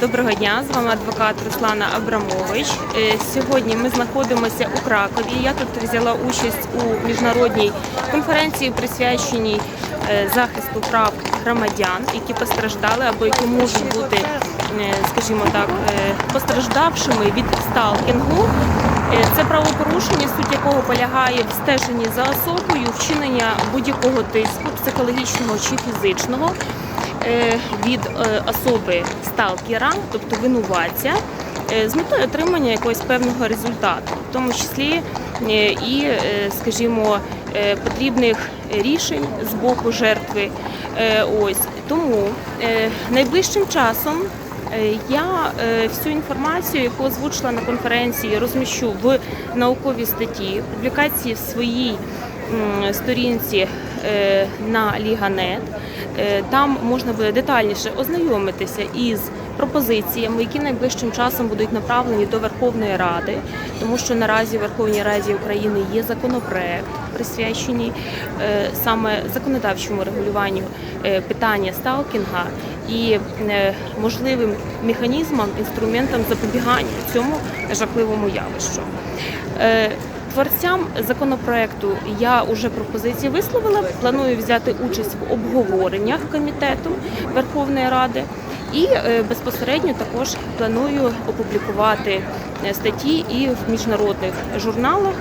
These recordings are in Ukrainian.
Доброго дня, з вами адвокат Руслана Абрамович. Е, Сьогодні ми знаходимося у Кракові. Я тут взяла участь у міжнародній конференції, присвяченій е, захисту прав громадян, які постраждали або які можуть бути, е, скажімо так, постраждавшими від сталкінгу. Це правопорушення, суть якого полягає в стеженні за особою, вчинення будь-якого тиску, психологічного чи фізичного від е, особи сталкера, тобто винуватця, е, з метою отримання якогось певного результату, в тому числі е, і, е, скажімо, е, потрібних рішень з боку жертви. Е, Ось тому е, найближчим часом. Е, Я е, всю інформацію, яку озвучила на конференції, розміщу в науковій статті, публікації в своїй сторінці е, на Ліганет. Е, Там можна буде детальніше ознайомитися із пропозиціями, які найближчим часом будуть направлені до Верховної Ради, тому що наразі в Верховній Раді України є законопроект, присвячений е, саме законодавчому регулюванню питання сталкінга і можливим механізмам, інструментам запобігання цьому жахливому явищу. Творцям законопроекту я вже пропозиції висловила. Планую взяти участь в обговореннях комітету Верховної Ради і е, безпосередньо також планую опублікувати е, статті і в міжнародних журналах,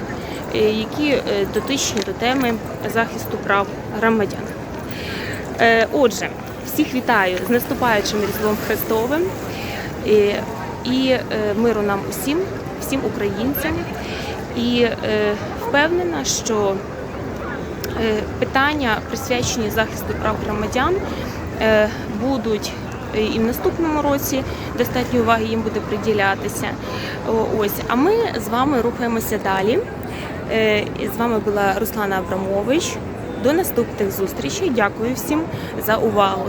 е, які дотичні до теми захисту прав громадян. Отже, всіх вітаю з наступаючим Різдвом Христовим і миру нам усім, всім українцям. І е, впевнена, що е, питання, присвячені захисту прав громадян, е, будуть і в наступному році достатньо уваги їм буде приділятися. Ось, а ми з вами рухаємося далі. З вами була Руслана Абрамович. До наступних зустрічей. Дякую всім за увагу.